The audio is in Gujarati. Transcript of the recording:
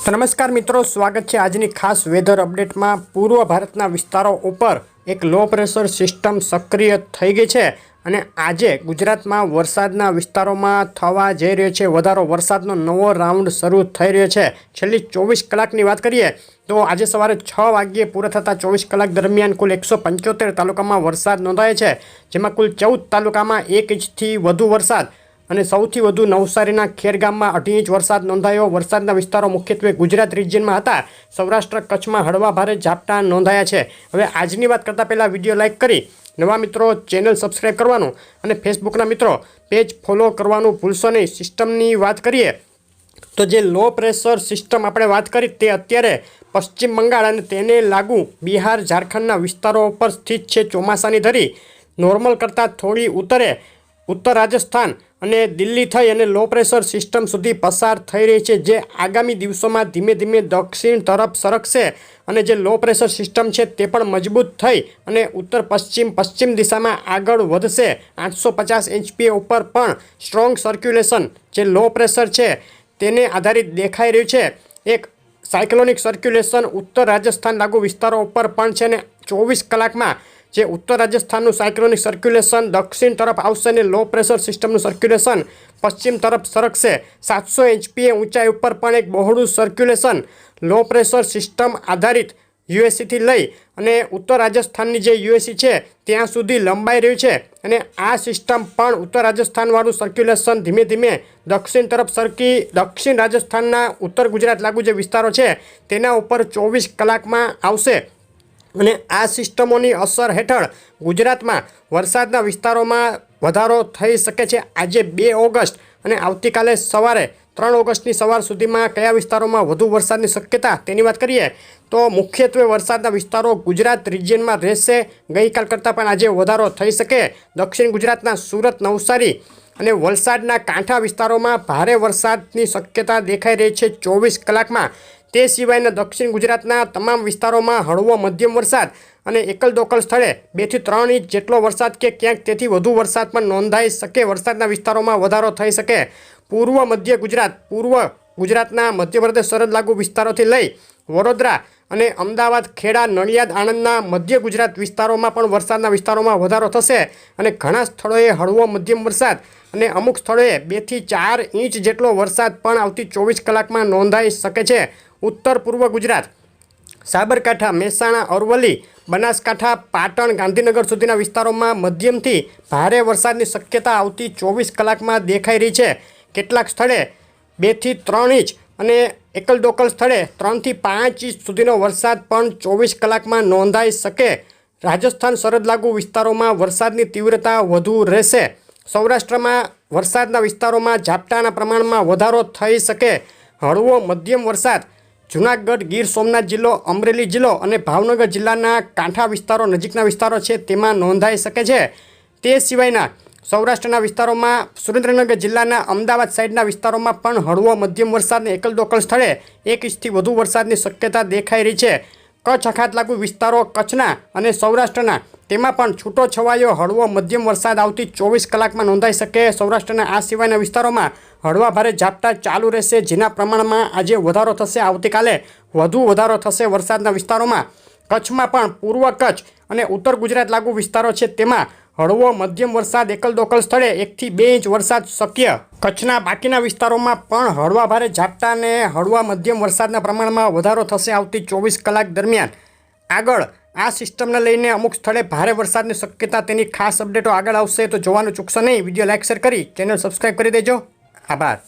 નમસ્કાર મિત્રો, સ્વાગત છે આજની ખાસ વેધર અપડેટમાં પૂર્વ ભારતના વિસ્તારો ઉપર એક લો પ્રેશર સિસ્ટમ સક્રિય થઈ ગઈ છે અને આજે ગુજરાતમાં વરસાદના વિસ્તારોમાં થવા જઈ રહ્યો છે. વધારો વરસાદનો નવો રાઉન્ડ શરૂ થઈ રહ્યો છે. છેલ્લી ચોવીસ કલાકની વાત કરીએ તો આજે સવારે છ વાગ્યે પૂરા થતા ચોવીસ કલાક દરમિયાન કુલ એકસો પંચોતેર તાલુકામાં વરસાદ નોંધાયો છે, જેમાં કુલ ચૌદ તાલુકામાં એક ઇંચથી વધુ વરસાદ અને સૌથી વધુ નવસારીના ખેરગામમાં અઢી ઇંચ વરસાદ નોંધાયો. વરસાદના વિસ્તારો મુખ્યત્વે ગુજરાત રિજિયનમાં હતા. સૌરાષ્ટ્ર કચ્છમાં હળવા ભારે ઝાપટા નોંધાયા છે. હવે આજની વાત કરતાં પહેલાં વીડિયો લાઇક કરી નવા મિત્રો ચેનલ સબસ્ક્રાઈબ કરવાનું અને ફેસબુકના મિત્રો પેજ ફોલો કરવાનું ભૂલશો નહીં. સિસ્ટમની વાત કરીએ તો જે લો પ્રેશર સિસ્ટમ આપણે વાત કરી તે અત્યારે પશ્ચિમ બંગાળ અને તેને લાગુ બિહાર, ઝારખંડના વિસ્તારો પર સ્થિત છે ચોમાસાની ધરી. નોર્મલ કરતાં થોડી ઉત્તરે ઉત્તર રાજસ્થાન અને દિલ્હી થઈ અને લો પ્રેશર સિસ્ટમ સુધી પસાર થઈ રહી છે, જે આગામી દિવસોમાં ધીમે ધીમે દક્ષિણ તરફ સરકશે અને જે લો પ્રેશર સિસ્ટમ છે તે પણ મજબૂત થઈ અને ઉત્તર પશ્ચિમ પશ્ચિમ દિશામાં આગળ વધશે. આઠસો પચાસ એચપીએ ઉપર પણ સ્ટ્રોંગ સર્ક્યુલેશન જે લો પ્રેશર છે તેને આધારિત દેખાઈ રહ્યું છે. એક સાયક્લોનિક સર્ક્યુલેશન ઉત્તર રાજસ્થાન લાગુ વિસ્તારો ઉપર પણ છે અને ચોવીસ કલાકમાં જે ઉત્તર રાજસ્થાનનું સાયક્લોનિક સર્ક્યુલેશન, દક્ષિણ તરફ આવશે અને લો પ્રેશર સિસ્ટમનું સર્ક્યુલેશન, પશ્ચિમ તરફ સરકશે. સાતસો એચપીએ ઊંચાઈ ઉપર પણ એક બહોળું સર્ક્યુલેશન, લો પ્રેશર સિસ્ટમ આધારિત યુએસસીથી લઈ અને ઉત્તર રાજસ્થાનની જે યુએસસી છે, ત્યાં સુધી લંબાઈ રહ્યું છે અને આ સિસ્ટમ પણ ઉત્તર રાજસ્થાનવાળું સર્ક્યુલેશન ધીમે ધીમે દક્ષિણ તરફ સરકી, દક્ષિણ રાજસ્થાનના ઉત્તર ગુજરાત લાગુ જે વિસ્તારો છે, તેના ઉપર ચોવીસ કલાકમાં આવશે. અને આ સિસ્ટમોની અસર હેઠળ ગુજરાતમાં વરસાદના વિસ્તારોમાં વધારો થઈ શકે છે. આજે બે ઓગસ્ટ અને આવતીકાલે સવારે ત્રણ ઓગસ્ટની સવાર સુધીમાં કયા વિસ્તારોમાં વધુ વરસાદની શક્યતા તેની વાત કરીએ તો મુખ્યત્વે વરસાદના વિસ્તારો ગુજરાત રિજિયનમાં રહેશે. ગઈકાલ કરતાં પણ આજે વધારો થઈ શકે. દક્ષિણ ગુજરાતના સુરત, નવસારી અને વલસાડના કાંઠા વિસ્તારોમાં ભારે વરસાદની શક્યતા દેખાઈ રહી છે. ચોવીસ કલાકમાં તે સિવાયના દક્ષિણ ગુજરાતના તમામ વિસ્તારોમાં હળવો મધ્યમ વરસાદ અને એકલ દોકલ સ્થળે બેથી ત્રણ ઇંચ જેટલો વરસાદ કે ક્યાંક તેથી વધુ વરસાદ પણ નોંધાઈ શકે. વરસાદના વિસ્તારોમાં વધારો થઈ શકે. પૂર્વ મધ્ય ગુજરાત, પૂર્વ ગુજરાતના મધ્યપ્રદેશ સરહદ લાગુ વિસ્તારોથી લઈ વડોદરા અને અમદાવાદ, ખેડા, નડિયાદ, આણંદના મધ્ય ગુજરાત વિસ્તારોમાં પણ વરસાદના વિસ્તારોમાં વધારો થશે અને ઘણા સ્થળોએ હળવો મધ્યમ વરસાદ અને અમુક સ્થળોએ બેથી ચાર ઇંચ જેટલો વરસાદ પણ આવતી ચોવીસ કલાકમાં નોંધાઈ શકે છે. ઉત્તર પૂર્વ ગુજરાત, સાબરકાંઠા, મહેસાણા, અરવલ્લી, બનાસકાંઠા, પાટણ, ગાંધીનગર સુધીના વિસ્તારોમાં મધ્યમથી ભારે વરસાદની શક્યતા આવતી ચોવીસ કલાકમાં દેખાઈ રહી છે. કેટલાક સ્થળે બેથી ત્રણ ઇંચ અને એકલ દોકલ સ્થળે ત્રણથી પાંચ ઇંચ સુધીનો વરસાદ પણ ચોવીસ કલાકમાં નોંધાઈ શકે. રાજસ્થાન સરહદ લાગુ વિસ્તારોમાં વરસાદની તીવ્રતા વધુ રહેશે. સૌરાષ્ટ્રમાં વરસાદના વિસ્તારોમાં ઝાપટાના પ્રમાણમાં વધારો થઈ શકે. હળવો મધ્યમ વરસાદ જૂનાગઢ ગીર સોમનાથ જિલ્લો, અમરેલી જિલ્લો અને ભાવનગર જિલ્લાના કાંઠા વિસ્તારો નજીકના વિસ્તારો છે તેમાં નોંધાઈ શકે છે. તે સિવાયના સૌરાષ્ટ્રના વિસ્તારોમાં, સુરેન્દ્રનગર જિલ્લાના અમદાવાદ સાઇડના વિસ્તારોમાં પણ હળવો મધ્યમ વરસાદને એકલ દોકલ સ્થળે એક ઇંચથી વધુ વરસાદની શક્યતા દેખાઈ રહી છે. કચ્છ અખાત લાગુ વિસ્તારો કચ્છના અને સૌરાષ્ટ્રના તેમાં પણ છૂટો છવાયો, હળવો મધ્યમ વરસાદ આવતી ચોવીસ કલાકમાં નોંધાઈ શકે. સૌરાષ્ટ્રના આ સિવાયના વિસ્તારોમાં હળવા ભારે ઝાપટા ચાલુ રહેશે, જેના પ્રમાણમાં આજે વધારો થશે. આવતીકાલે વધુ વધારો થશે વરસાદના વિસ્તારોમાં. કચ્છમાં પણ પૂર્વ કચ્છ અને ઉત્તર ગુજરાત લાગુ વિસ્તારો છે. તેમાં હળવો મધ્યમ વરસાદ એકલ દોકલ સ્થળે એકથી બે ઇંચ વરસાદ શક્ય. કચ્છના બાકીના વિસ્તારોમાં પણ હળવા ભારે ઝાપટા અને હળવા મધ્યમ વરસાદના પ્રમાણમાં વધારો થશે. આવતી ચોવીસ કલાક દરમિયાન આગળ આ સિસ્ટમને લઈને અમુક સ્થળે ભારે વરસાદની શક્યતા તેની ખાસ અપડેટો આગળ આવશે, તો જોવાનું ચૂકશો નહીં. વીડિયો લાઇક શેર કરી ચેનલ સબસ્ક્રાઈબ કરી દેજો. આભાર.